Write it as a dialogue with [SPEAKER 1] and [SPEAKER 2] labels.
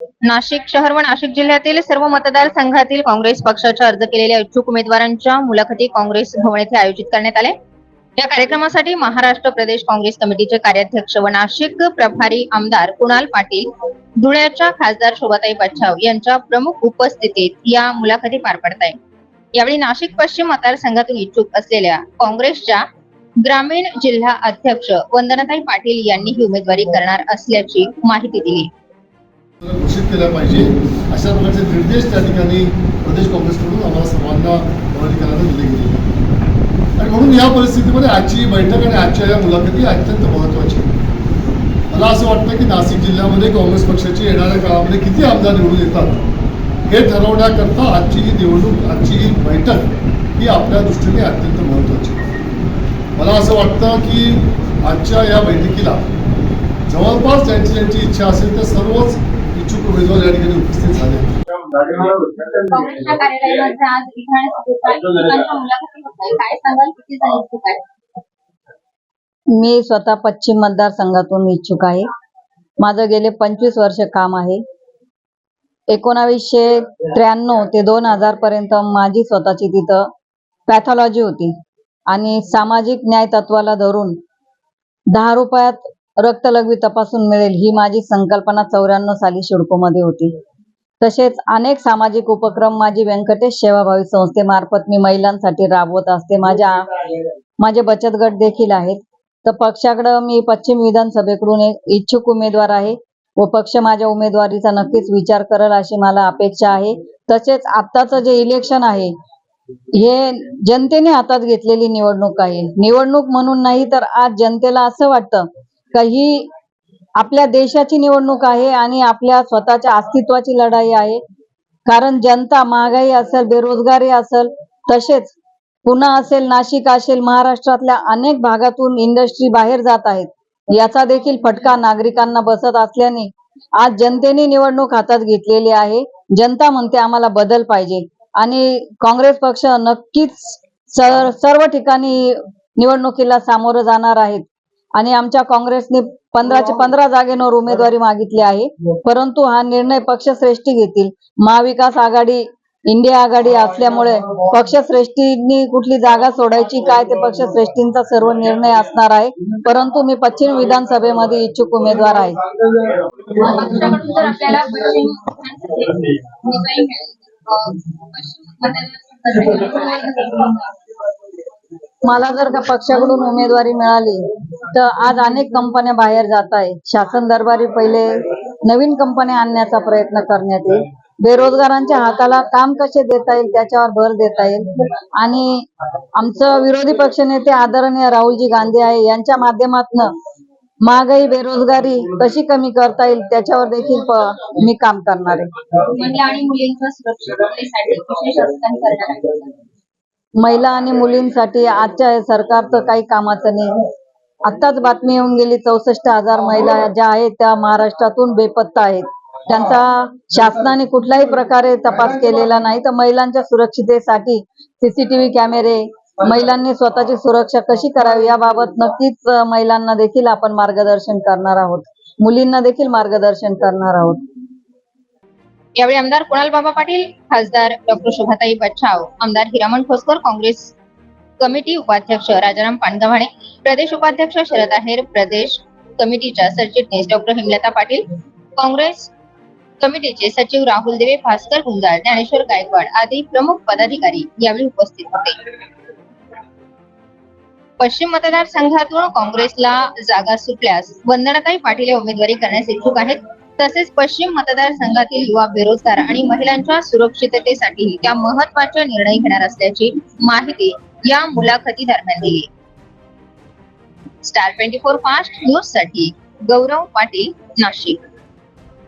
[SPEAKER 1] नाशिक शहर व नाशिक जिल्ह्यातील सर्व मतदारसंघातील काँग्रेस पक्षाच्या अर्ज केलेल्या इच्छुक उमेदवारांच्या मुलाखती काँग्रेस भवन येथे आयोजित करण्यात आले या कार्यक्रमासाठी महाराष्ट्र प्रदेश काँग्रेस कमिटीचे कार्याध्यक्ष व नाशिक प्रभारी आमदार कुणाल पाटील धुळ्याच्या खासदार शोभाताई बच्छाव यांच्या प्रमुख उपस्थितीत या मुलाखती पार पडत आहे यावेळी नाशिक पश्चिम मतदारसंघातून इच्छुक असलेल्या काँग्रेसच्या ग्रामीण जिल्हा अध्यक्ष वंदनाताई पाटील यांनी ही उमेदवारी करणार असल्याची माहिती दिली.
[SPEAKER 2] घोषित केल्या पाहिजे. अशा प्रकारचे निर्देश त्या ठिकाणी प्रदेश काँग्रेसकडून आम्हाला सर्वांना पदाधिकाऱ्यांना दिले गेले. आणि म्हणून या परिस्थितीमध्ये आजची बैठक आणि आजच्या या मुलाखती अत्यंत महत्त्वाची मला असं वाटतं की नाशिक जिल्ह्यामध्ये काँग्रेस पक्षाची येणाऱ्या काळामध्ये किती आमदार निवडून येतात हे ठरवण्याकरता आजची ही निवडणूक आजची ही बैठक ही आपल्या दृष्टीने अत्यंत महत्त्वाची आहे. मला असं वाटतं की आजच्या या बैठकीला जवळपास ज्यांची ज्यांची इच्छा असेल त्या सर्वच उमेदवार या ठिकाणी उपस्थित झाले.
[SPEAKER 1] काँग्रेसच्या कार्यालयामध्ये आज विधानसभेच्या इच्छुकांच्या मुलाखती होत आहे. काय सांगाल किती जण इच्छुक आहेत
[SPEAKER 3] मी स्वतः पश्चिम मतदारसंघातून इच्छुक आहे. माझं गेले पंचवीस वर्ष काम आहे. एकोणावीसशे त्र्याण्णव ते दोन हजार पर्यंत माझी स्वतःची तिथं पॅथॉलॉजी होती. आणि सामाजिक न्याय तत्वाला धरून दहा रुपयात रक्तलघवी तपासून मिळेल ही माझी संकल्पना चौऱ्याण्णव साली शिडकोमध्ये होती. तसेच अनेक सामाजिक उपक्रम माझी व्यंकटेश सेवाभावी संस्थेमार्फत मी महिलांसाठी राबवत असते. माझ्या माझे बचत गट देखील आहेत. तर पक्षाकडं मी पश्चिम विधानसभेकडून एक इच्छुक उमेदवार आहे व पक्ष माझ्या उमेदवारीचा नक्कीच विचार करेल अशी मला अपेक्षा आहे. तसेच आत्ताचं जे इलेक्शन आहे हे जनतेने हातात घेतलेली निवडणूक आहे. निवडणूक म्हणून नाही तर आज जनतेला असं वाटतं का ही आपल्या देशाची निवडणूक आहे आणि आपल्या स्वतःच्या अस्तित्वाची लढाई आहे. कारण जनता महागाई असेल बेरोजगारी असेल तसेच पुन्हा असेल नाशिक असेल महाराष्ट्रातल्या अनेक भागातून इंडस्ट्री बाहेर जात आहेत. याचा देखील फटका नागरिकांना बसत असल्याने आज जनतेने निवडणूक हातात घेतलेली आहे. जनता म्हणते आम्हाला बदल पाहिजे. आणि काँग्रेस पक्ष नक्कीच सर्व ठिकाणी निवडणुकीला सामोरं जाणार आहेत. आणि आमच्या काँग्रेसने पंधराचे पंधरा जागेवर उमेदवारी मागितली आहे. परंतु हा निर्णय पक्षश्रेष्ठी घेतील. महाविकास आघाडी इंडिया आघाडी असल्यामुळे पक्षश्रेष्ठींनी कुठली जागा सोडायची काय ते पक्षश्रेष्ठींचा सर्व निर्णय असणार आहे. परंतु मी पश्चिम विधानसभेमध्ये इच्छुक उमेदवार आहे. मला जर का पक्षाकडून उमेदवारी मिळाली तर आज अनेक कंपन्या बाहेर जात आहेत. शासन दरबारी पहिले नवीन कंपन्या आणण्याचा प्रयत्न करण्यात येईल. बेरोजगारांच्या हाताला काम कसे देता येईल त्याच्यावर भर देता येईल. आणि आमचं विरोधी पक्षनेते आदरणीय राहुलजी गांधी आहे यांच्या माध्यमातून महागाई बेरोजगारी कशी कमी करता येईल त्याच्यावर देखील मी काम करणार आहे.
[SPEAKER 1] महिला आणि आहे.
[SPEAKER 3] मुलींसाठी आजच्या सरकारचं काही कामाचं नाही. आत्ताच बातमी येऊन गेली चौसष्ट हजार महिला ज्या आहेत त्या महाराष्ट्रातून बेपत्ता आहेत. त्यांचा शासनाने कुठल्याही प्रकारे तपास केलेला नाही. तर महिलांच्या सुरक्षितेसाठी सीसीटीव्ही कॅमेरे महिलांनी स्वतःची सुरक्षा कशी करावी याबाबत नक्कीच महिलांना देखील आपण मार्गदर्शन करणार आहोत. मुलींना देखील मार्गदर्शन करणार आहोत.
[SPEAKER 1] यावेळी आमदार कुणाल बाबा पाटील खासदार डॉक्टर शोभाताई बच्छाव आमदार हिरामण ठोसकर काँग्रेस कमिटी उपाध्यक्ष राजाराम पानगव्हाणे प्रदेश उपाध्यक्ष शरद आहेर प्रदेश कमिटीच्या सरचिटणीस डॉक्टर हेमलता पाटील काँग्रेस कमिटीचे सचिव राहुल देवे भास्कर गुंजाळ ज्ञानेश्वर गायकवाड आदी प्रमुख पदाधिकारी यावेळी उपस्थित होते. पश्चिम मतदारसंघातून काँग्रेसला जागा सुटल्यास वंदनाताई पाटील उमेदवारी करण्यास इच्छुक आहेत. तसेच पश्चिम मतदारसंघातील युवा बेरोजगार आणि महिलांच्या सुरक्षिततेसाठी त्या महत्त्वाचे निर्णय घेणार असल्याची माहिती या मुलाखती दरम्यान दिली. स्टार ट्वेंटी फोर फास्ट न्यूजसाठी गौरव पाटील नाशिक.